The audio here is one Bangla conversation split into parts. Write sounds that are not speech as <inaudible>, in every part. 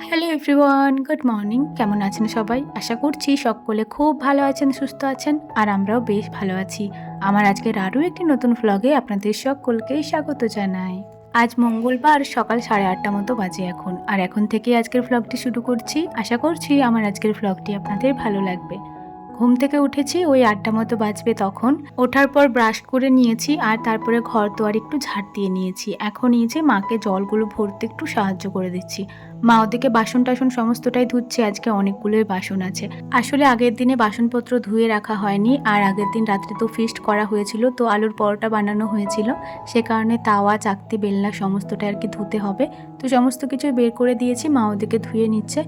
হ্যালো এভরিওয়ান গুড মর্নিং কেমন আছেন সবাই? আশা করছি সকলে খুব ভালো আছেন, সুস্থ আছেন, আর আমরাও বেশ ভালো আছি। আমার আজকের আরও একটি নতুন ফ্লগে আপনাদের সকলকেই স্বাগত জানাই। আজ মঙ্গলবার, সকাল সাড়ে আটটা মতো বাজে এখন। আর এখন থেকে আজকের ফ্লগটি শুরু করছি। আশা করছি আমার আজকের ফ্লগটি আপনাদের ভালো লাগবে। ঘুম থেকে উঠেছি, ওই আটটা মতো বাজবে তখন। ওঠার পর ব্রাশ করে নিয়েছি আর তারপরে ঘর তোয়ার একটু ঝাড় দিয়ে নিয়েছি। এখন এই যে মাকে জলগুলো ভরতে একটু সাহায্য করে দিচ্ছি। মা ওদিকে বাসন টাসন সমস্তটাই ধুচ্ছে, আজকে অনেকগুলোই বাসন আছে। আসলে আগের দিনে বাসনপত্র ধুয়ে রাখা হয়নি আর আগের দিন রাত্রে তো ফিস্ট করা হয়েছিল, তো আলুর পরোটা বানানো হয়েছিল। সে কারণে তাওয়া, চাকতি, বেলনা সমস্তটা আর কি ধুতে হবে। তো সমস্ত কিছু বের করে দিয়েছি, মা ওদিকে ধুয়ে নিচ্ছে।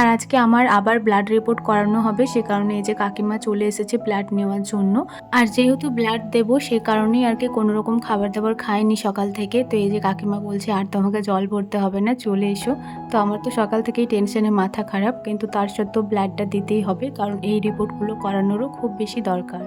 আর আজকে আমার আবার ব্লাড রিপোর্ট করানো হবে, সে কারণে এই যে কাকিমা চলে এসেছে ব্লাড নেওয়ার জন্য। আর যেহেতু ব্লাড দেব, সে কারণেই আর কি কোনো রকম খাবার দাবার খাইনি সকাল থেকে। তো এই যে কাকিমা বলছে, আর তোমাকে জল ভরতে হবে না, চলে এসো। তো আমার তো সকাল থেকেই টেনশনে মাথা খারাপ, কিন্তু তার সত্ত্বেও ব্লাডটা দিতেই হবে, কারণ এই রিপোর্টগুলো করানোরও খুব বেশি দরকার।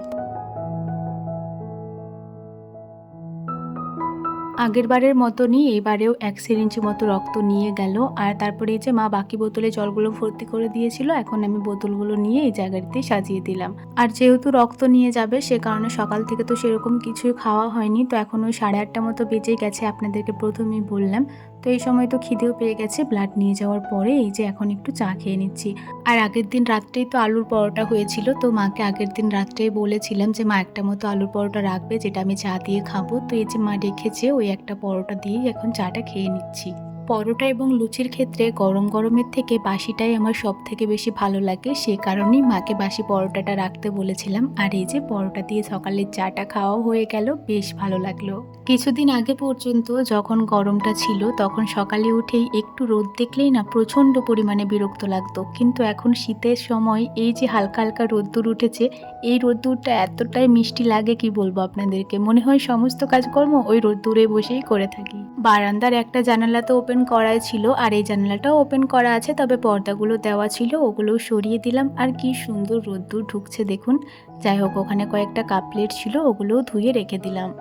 আগের বারের মতনই এইবারেও এক সিরিঞ্চি মতো রক্ত নিয়ে গেল। আর তারপরে এই যে মা বাকি বোতলে জলগুলো ভর্তি করে দিয়েছিল, এখন আমি বোতলগুলো নিয়ে এই জায়গাটিতে সাজিয়ে দিলাম। আর যেহেতু রক্ত নিয়ে যাবে, সে কারণে সকাল থেকে তো সেরকম কিছুই খাওয়া হয়নি। তো এখন ওই সাড়ে আটটা মতো বেজে গেছে, আপনাদেরকে প্রথমেই বললাম। তো এই সময় তো খিদেও পেয়ে গেছে। ব্লাড নিয়ে যাওয়ার পরে এই যে এখন একটু চা খেয়ে নিচ্ছি। আর আগের দিন রাত্রেই তো আলুর পরোটা হয়েছিল। তো মাকে আগের দিন রাত্রেই বলেছিলাম যে, মা, একটা মতো আলুর পরোটা রাখবে, যেটা আমি চা দিয়ে খাব। তো এই যে মা রেখেছে ওই একটা পরোটা দিয়েই এখন চাটা খেয়ে নিচ্ছি। পরোটা এবং লুচির ক্ষেত্রে গরম গরমের থেকে বাসিটাই আমার সব থেকে বেশি ভালো লাগে। সে কারণেই মাকে বাসি পরোটাটা রাখতে বলেছিলাম। আর এই যে পরোটা দিয়ে সকালের চাটা খাওয়াও হয়ে গেল, বেশ ভালো লাগল। কিছুদিন আগে পর্যন্ত যখন গরমটা ছিল, তখন সকালে উঠেই একটু রোদ দেখলেই না প্রচণ্ড পরিমাণে বিরক্ত লাগতো। কিন্তু এখন শীতের সময় এই যে হালকা হালকা রোদ্দুর উঠেছে, এই রোদ্দুরটা এতটাই মিষ্টি লাগে কি বলব আপনাদেরকে? মনে হয় সমস্ত কাজকর্ম ওই রোদ্দুরে বসেই করে থাকি। বারান্দার একটা জানালা তো ওপেন করাই ছিল, আর এই জানালাটাও ওপেন করা আছে, তবে পর্দাগুলো দেওয়া ছিল, ওগুলোও সরিয়ে দিলাম। আর কি সুন্দর রোদ্দুর ঢুকছে, দেখুন। যাই হোক, ওখানে কয়েকটা কাপ প্লেট ছিল, ওগুলোও ধুয়ে রেখে দিলাম।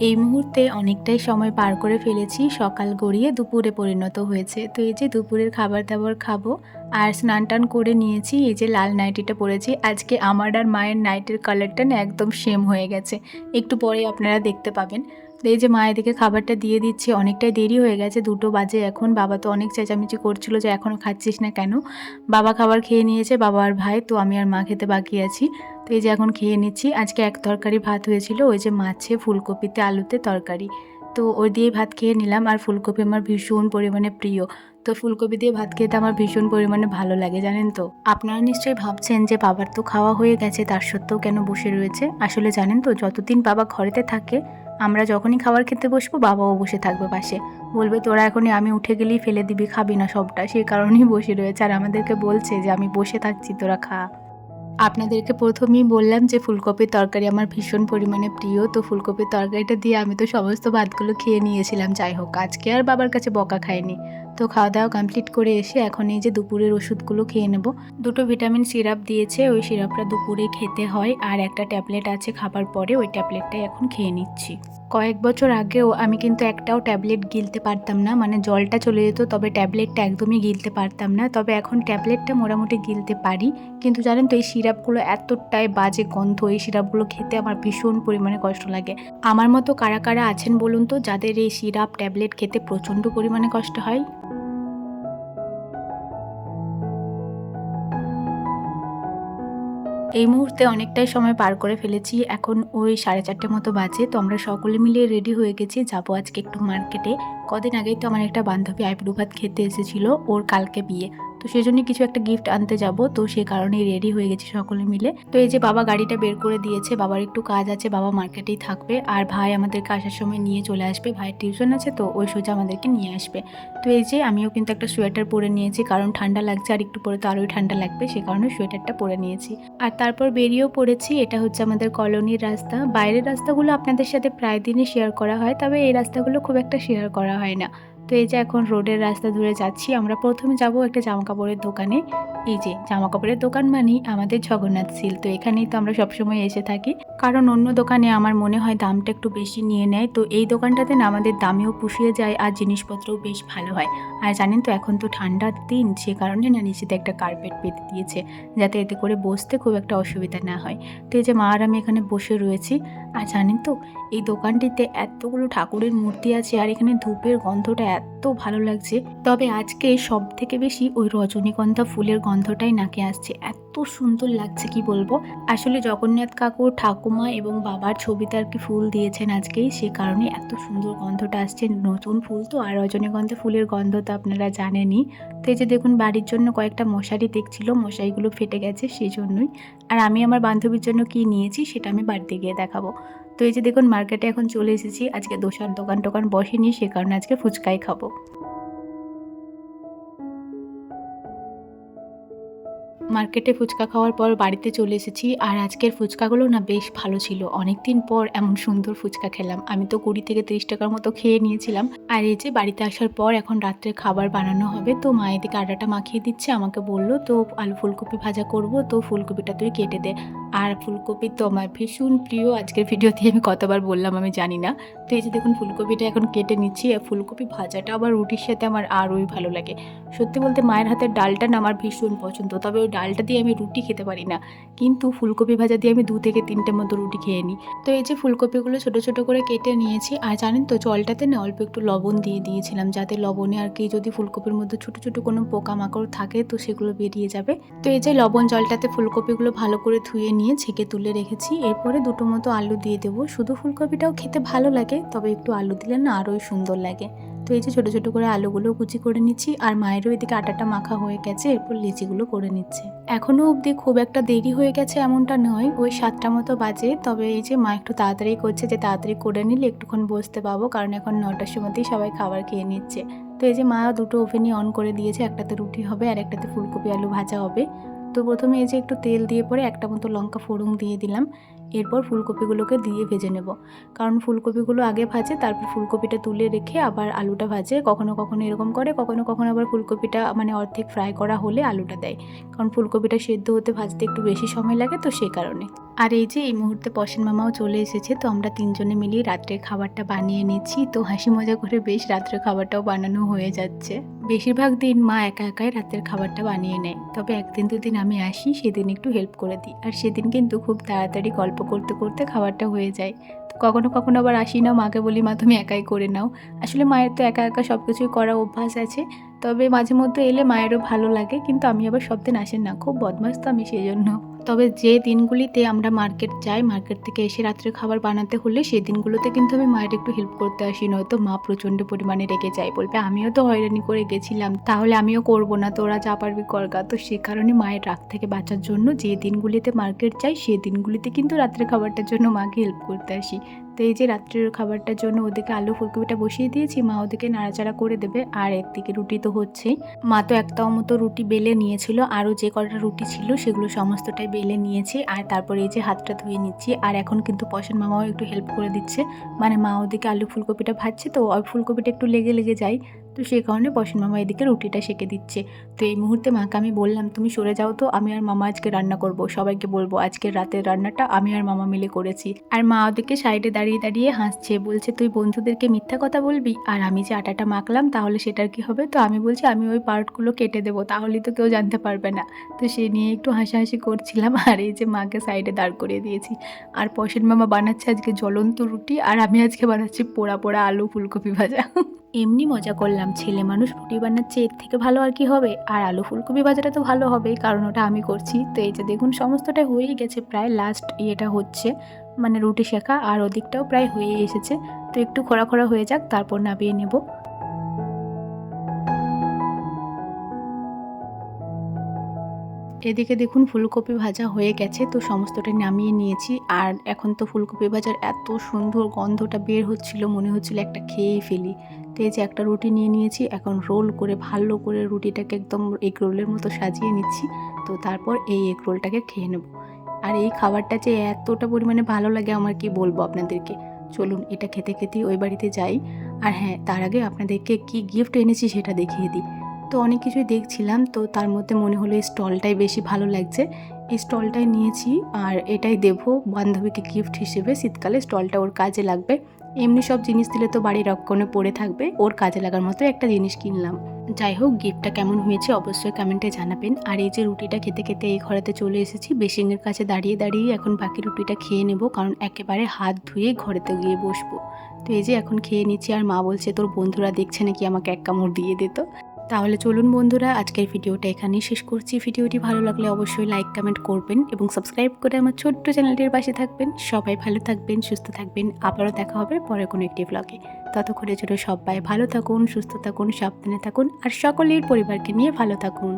এই মুহূর্তে অনেকটাই সময় পার করে ফেলেছি, সকাল গড়িয়ে দুপুরে পরিণত হয়েছে। তো এই যে দুপুরের খাবার দাবার খাব, আর স্নান টান করে নিয়েছি, এই যে লাল নাইটিটা পরেছি। আজকে আমার আর মায়ের নাইটের কালারটা না একদম সেম হয়ে গেছে। একটু পরে আপনারা দেখতে পাবেন। এই যে মায়ের দিকে খাবারটা দিয়ে দিচ্ছি, অনেকটাই দেরি হয়ে গেছে, দুটো বাজে এখন। বাবা তো অনেক চেঁচামেচি করছিল যে এখনও খাচ্ছিস না কেন? বাবা খাবার খেয়ে নিয়েছে, বাবা আর ভাই, তো আমি আর মা খেতে বাকি আছি। তো এই যে এখন খেয়ে নিচ্ছি। আজকে এক তরকারি ভাত হয়েছিল, ওই যে মাছে ফুলকপিতে আলুতে তরকারি। তো ওই দিয়ে ভাত খেয়ে নিলাম, আর ফুলকপি আমার ভীষণ পরিমাণে প্রিয়। তো ফুলকপি দিয়ে ভাত খেতে আমার ভীষণ পরিমাণে ভালো লাগে, জানেন তো। আপনারা নিশ্চয়ই ভাবছেন যে বাবার তো খাওয়া হয়ে গেছে, তার সত্ত্বেও কেন বসে রয়েছে? আসলে জানেন তো, যতদিন বাবা ঘরেতে থাকে আমরা যখনই খাবার খেতে বসবো, বাবাও বসে থাকবে পাশে। বলবে, তোরা এখনই আমি উঠে গেলেই ফেলে দিবি, খাবি না সবটা। সেই কারণেই বসে রয়েছে। আর আমাদেরকে বলছে যে, আমি বসে থাকছি, তোরা খা। আপনাদেরকে প্রথমেই বললাম যে ফুলকপির তরকারি আমার ভীষণ পরিমাণে প্রিয়। তো ফুলকপির তরকারিটা দিয়ে আমি তো সমস্ত ভাতগুলো খেয়ে নিয়েছিলাম। যাই হোক, আজকে আর বাবার কাছে বকা খাইনি। তো খাওয়া দাওয়া কমপ্লিট করে এসে এখন এই যে দুপুরের ওষুধগুলো খেয়ে নেব। দুটো ভিটামিন সিরাপ দিয়েছে, ওই সিরাপটা দুপুরে খেতে হয়। আর একটা ট্যাবলেট আছে খাবার পরে, ওই ট্যাবলেটটাই এখন খেয়ে নিচ্ছি। কয়েক বছর আগেও আমি কিন্তু একটাও ট্যাবলেট গিলতে পারতাম না। মানে জলটা চলে যেত, তবে ট্যাবলেটটা একদমই গিলতে পারতাম না। তবে এখন ট্যাবলেটটা মোটামুটি গিলতে পারি। কিন্তু জানেন তো, এই সিরাপগুলো এতটাই বাজে গন্ধ, এই সিরাপগুলো খেতে আমার ভীষণ পরিমাণে কষ্ট লাগে। আমার মতো কারা কারা আছেন বলুন তো, যাদের এই সিরাপ, ট্যাবলেট খেতে প্রচণ্ড পরিমাণে কষ্ট হয়? এই মুহূর্তে অনেকটাই সময় পার করে ফেলেছি। এখন ওই সাড়ে চারটে মতো বাজে, তো আমরা সকলে মিলে রেডি হয়ে গেছি। যাব আজকে একটু মার্কেটে কদিন আগেই তো আমার একটা বান্ধবী আইবুড়ো ভাত খেতে এসেছিল, ওর কালকে বিয়ে। তো সেই জন্য কিছু একটা গিফট আনতে যাব। তো সে কারণেই রেডি হয়ে গেছি সকলে মিলে। তো এই যে বাবা গাড়িটা বের করে দিয়েছে, বাবার একটু কাজ আছে, বাবা মার্কেটেই থাকবে। আর ভাই আমাদেরকে আসার সময় নিয়ে চলে আসবে। ভাইয়ের টিউশন আছে তো ওই সোজা আমাদেরকে নিয়ে আসবে। তো এই যে আমিও কিন্তু একটা সোয়েটার পরে নিয়েছি, কারণ ঠান্ডা লাগছে আর একটু পরে তো আরোই ঠান্ডা লাগবে, সে কারণে সোয়েটারটা পরে নিয়েছি। আর তারপর বেরিয়েও পড়েছি, এটা হচ্ছে আমাদের কলোনির রাস্তা। বাইরের রাস্তাগুলো আপনাদের সাথে প্রায় দিনই শেয়ার করা হয়, তবে এই রাস্তাগুলো খুব একটা শেয়ার করা হয় না। তো এই যে এখন রোডের রাস্তা ধরে যাচ্ছি, আমরা প্রথমে যাব একটা জামা কাপড়ের দোকানে। এই যে জামা কাপড়ের দোকান মানেই আমাদের জগন্নাথ সিল তো এখানেই তো আমরা সবসময় এসে থাকি। কারণ অন্য দোকানে আমার মনে হয় দামটা একটু বেশি নিয়ে নেয়। তো এই দোকানটাতে না আমাদের দামেও পুষিয়ে যায় আর জিনিসপত্রও বেশ ভালো হয়। আর জানেন তো এখন তো ঠান্ডার দিন, সে কারণে না নিচেতে একটা কার্পেট পেতে দিয়েছে, যাতে এতে করে বসতে খুব একটা অসুবিধা না হয়। তো এই যে মা আর আমি এখানে বসে রয়েছি। আর জানেন তো এই দোকানটিতে এতগুলো ঠাকুরের মূর্তি আছে আর এখানে ধূপের গন্ধটা এত ভালো লাগছে। তবে আজকে সব থেকে বেশি ওই রজনীগন্ধা ফুলের গন্ধটাই নাকে আসছে। এত সুন্দর লাগছে, কি বলব? আসলে জগন্নাথ কাকুর ঠাকুমা এবং বাবার ছবিতে আর কি ফুল দিয়েছেন আজকেই সে কারণে এত সুন্দর গন্ধটা আসছে। নতুন ফুল তো, আর রজনীগন্ধা ফুলের গন্ধ তো আপনারা জানেনই। তো এই যে দেখুন, বাড়ির জন্য কয়েকটা মশারি দেখছিল, মশারিগুলো ফেটে গেছে সেই জন্যই আর আমি আমার বান্ধবীর জন্য কি নিয়েছি, সেটা আমি বাড়িতে গিয়ে দেখাবো। তো এই যে দেখুন মার্কেটে এখন চলে এসেছি। আজকে দোসার দোকান টোকান বসেনি, সে কারণে আজকে ফুচকাই খাব। মার্কেটে ফুচকা খাওয়ার পর বাড়িতে চলে এসেছি। আর আজকের ফুচকাগুলো না বেশ ভালো ছিল। অনেক দিন পর এমন সুন্দর ফুচকা খেলাম। আমি তো কুড়ি থেকে তিরিশ টাকার মতো খেয়ে নিয়েছিলাম। আর এই যে বাড়িতে আসার পর এখন রাত্রে খাবার বানানো হবে। তো মা এদিকে আটাটা মাখিয়ে দিচ্ছে, আমাকে বলল, তো আলু ফুলকপি ভাজা করব, তো ফুলকপিটা তুই কেটে দে। আর ফুলকপি তো আমার ভীষণ প্রিয়। আজকের ভিডিওতে আমি কতবার বললাম আমি জানি না। তো এই যে দেখুন, ফুলকপিটা এখন কেটে নিচ্ছি আর ফুলকপি ভাজাটা আবার রুটির সাথে আমার আরোই ভালো লাগে। সত্যি বলতে মায়ের হাতের ডালটা না আমার ভীষণ পছন্দ, তবে ওই ডালটা দিয়ে আমি রুটি খেতে পারি না। কিন্তু ফুলকপি ভাজা দিয়ে আমি দু থেকে তিনটে মতো রুটি খেয়ে নিই। তো এই যে ফুলকপিগুলো ছোট ছোট করে কেটে নিয়েছি, আর জানেন তো জলটাতে না অল্প একটু লবণ দিয়ে দিয়েছিলাম, যাতে লবণে আর কি যদি ফুলকপির মধ্যে ছোট ছোট কোনো পোকামাকড় থাকে তো সেগুলো বেরিয়ে যাবে। তো এই যে লবণ জলটাতে ফুলকপিগুলো ভালো করে ধুয়ে নিয়ে ছেঁকে তুলে রেখেছি। এরপরে দুটো মতো আলু দিয়ে দেবো। শুধু ফুলকপিটাও খেতে ভালো লাগে, তবে একটু আলু দিলে না আরোই সুন্দর লাগে। তো এই যে ছোটো ছোটো করে আলুগুলো কুচি করে নিচ্ছি, আর মায়েরও এদিকে আটাটা মাখা হয়ে গেছে, এরপর লিচিগুলো করে নিচ্ছে। এখনও অবধি খুব একটা দেরি হয়ে গেছে এমনটা নয়, ওই সাতটা মতো বাজে, তবে এই যে মা একটু তাড়াতাড়ি করছে যে তাড়াতাড়ি করে নিলে একটুক্ষণ বসতে পাবো, কারণ এখন নটার সময়তেই সবাই খাবার খেয়ে নিচ্ছে। তো এই যে মা দুটো ওভেনই অন করে দিয়েছে, একটাতে রুটি হবে আর একটাতে ফুলকপি আলু ভাজা হবে। তো প্রথমে এই যে একটু তেল দিয়ে পরে একটা মতো লঙ্কা ফোড়ন দিয়ে দিলাম। এরপর ফুলকপিগুলোকে দিয়ে ভেজে নেব। কারণ ফুলকপিগুলো আগে ভাজে, তারপর ফুলকপিটা তুলে রেখে আবার আলুটা ভাজে। কখনো কখনো এরকম করে, কখনো কখনো আবার ফুলকপিটা মানে অর্ধেক ফ্রাই করা হলে আলুটা দেয়। কারণ ফুলকপিটা সেদ্ধ হতে ভাজতে একটু বেশি সময় লাগে তো সেই কারণে। আর এই যে, এই মুহূর্তে পশন মামাও চলে এসেছে, তো আমরা তিনজনে মিলিয়ে রাত্রের খাবারটা বানিয়ে নিচ্ছি। তো হাসি মজা করে বেশ রাত্রের খাবারটাও বানানো হয়ে যাচ্ছে। বেশিরভাগ দিন মা একা একাই রাতের খাবারটা বানিয়ে নেয়। তবে একদিন দুদিন আমি আসি, সেদিন একটু হেল্প করে দিই। আর সেদিন কিন্তু খুব তাড়াতাড়ি গল্প করতে করতে খাবারটা হয়ে যায়। তো কখনো কখনো আবার আসি না, মাকে বলি, মা, তুমি একাই করে নাও। আসলে মায়ের তো একা একা সব কিছুই করা অভ্যাস আছে। তবে মাঝে মধ্যে এলে মায়েরও ভালো লাগে, কিন্তু আমি আবার সব দিন আসেন না। খুব বদমাস তো আমি সেই জন্য তবে যে দিনগুলিতে আমরা মার্কেট যাই, মার্কেট থেকে এসে রাত্রে খাবার বানাতে হলে সেই দিনগুলোতে কিন্তু আমি মায়ের একটু হেল্প করতে আসি, নয়তো মা প্রচণ্ড পরিমাণে রেগে যায় বলবে, আমিও তো হয়রানি করে গেছিলাম, তাহলে আমিও করব না, তোরা যা পারবি করগা তো সে কারণে মায়ের রাগ থেকে বাঁচার জন্য যে দিনগুলিতে মার্কেট যাই সেই দিনগুলিতে কিন্তু রাত্রে খাবারটার জন্য মাকে হেল্প করতে আসি। তো এই যে রাত্রের খাবারটার জন্য ওদেরকে আলু ফুলকপিটা বসিয়ে দিয়েছি, মা ওদেরকে নাড়াচাড়া করে দেবে। আর একদিকে রুটি তো হচ্ছে। মা তো একটাও মতো রুটি বেলে নিয়েছিল, আরও যে কটা রুটি ছিল সেগুলো সমস্তটাই বেলে নিয়েছি। আর তারপরে এই যে হাতটা ধুয়ে নিচ্ছি, আর এখন কিন্তু পশন মামাও একটু হেল্প করে দিচ্ছে। মানে মা ওদেরকে আলু ফুলকপিটা ভাজছে, তো ওই ফুলকপিটা একটু লেগে লেগে যায়। তো সেই কারণে পশন মামা এদিকে রুটিটা সেঁকে দিচ্ছে। তো এই মুহূর্তে মাকে আমি বললাম, তুমি সরে যাও তো, আমি আর মামা আজকে রান্না করব। সবাইকে বলব, আজকের রাতের রান্নাটা আমি আর মামা মিলে করেছি। আর মা ওদিকে সাইডে দাঁড়িয়ে দাঁড়িয়ে হাসছে, বলছে, তুই বন্ধুদেরকে মিথ্যা কথা বলবি? আর আমি যে আটাটা মাখলাম, তাহলে সেটার কি হবে? তো আমি বলছি, আমি ওই পার্টগুলো কেটে দেবো, তাহলেই তো কেউ জানতে পারবে না। তো সে নিয়ে একটু হাসাহাসি করছিলাম, <laughs> আর এই যে মাকে সাইডে দাঁড় করিয়ে দিয়েছি। আর পশেন মামা বানাচ্ছে আজকে জ্বলন্ত রুটি, আর আমি আজকে বানাচ্ছি পোড়া পোড়া আলু ফুলকপি ভাজা। <laughs> এমনি মজা করলাম। ছেলে মানুষ রুটি বানাচ্ছে, এর থেকে ভালো আর কি হবে? আর আলু ফুলকপি ভাজাটা তো ভালো হবেই কারণ ওটা আমি করছি। তো এই যে দেখুন, সমস্তটা হয়েই গেছে প্রায় লাস্ট ইয়েটা হচ্ছে। মানে রুটি শেখা, আর ওদিকটাও প্রায় হয়ে এসেছে। তো একটু খরা খরা হয়ে যাক, তারপর নামিয়ে নেব। এদিকে দেখুন, ফুলকপি ভাজা হয়ে গেছে, তো সমস্তটা নামিয়ে নিয়েছি। আর এখন তো ফুলকপি ভাজার এত সুন্দর গন্ধটা বের হচ্ছিল, মনে হচ্ছিল একটা খেয়েই ফেলি। তো এই যে একটা রুটি নিয়ে নিয়েছি, এখন রোল করে, ভালো করে রুটিটাকে একদম এগ রোলের মতো সাজিয়ে নিচ্ছি। তো তারপর এই এগ রোলটাকে খেয়ে নেব। আর এই খাবারটা যে এতটা পরিমাণে ভালো লাগে আমার কি বলব আপনাদেরকে? চলুন এটা খেতে খেতেই ওই বাড়িতে যাই। আর হ্যাঁ তার আগে আপনাদেরকে কি গিফট এনেছি সেটা দেখিয়ে দিই। তো অনেক কিছুই দেখছিলাম, তো তার মধ্যে মনে হলো এই স্টলটাই বেশি ভালো লাগছে। এই স্টলটাই নিয়েছি, আর এটাই দেবো বান্ধবীকে গিফট হিসেবে। শীতকালে স্টলটা ওর কাজে লাগবে। এমনি সব জিনিস দিলে তো বাড়ির রক্ষণে পড়ে থাকবে। ওর কাজে লাগার মতো একটা জিনিস কিনলাম। যাই হোক গিফটটা কেমন হয়েছে অবশ্যই কমেন্টে জানাবেন। আর এই যে রুটিটা খেতে খেতে এই ঘরেতে চলে এসেছি বেসিংয়ের কাছে দাঁড়িয়ে দাঁড়িয়ে এখন বাকি রুটিটা খেয়ে নেব, কারণ একেবারে হাত ধুয়ে ঘরেতে গিয়ে বসবো। তো এই যে এখন খেয়ে নিচ্ছি, আর মা বলছে, তোর বন্ধুরা দেখছে নাকি আমাকে এক কামড় দিয়ে দিত? তাহলে চলুন বন্ধুরা, আজকের ভিডিওটা এখানেই শেষ করছি। ভিডিওটি ভালো লাগলে অবশ্যই লাইক কমেন্ট করবেন এবং সাবস্ক্রাইব করে আমার ছোট্ট চ্যানেলটির পাশে থাকবেন। সবাই ভালো থাকবেন, সুস্থ থাকবেন। আবারও দেখা হবে পরে কোনো একটি ব্লগে ততক্ষণের জন্য সবাই ভালো থাকুন, সুস্থ থাকুন, সাবধানে থাকুন আর সকলের পরিবারকে নিয়ে ভালো থাকুন।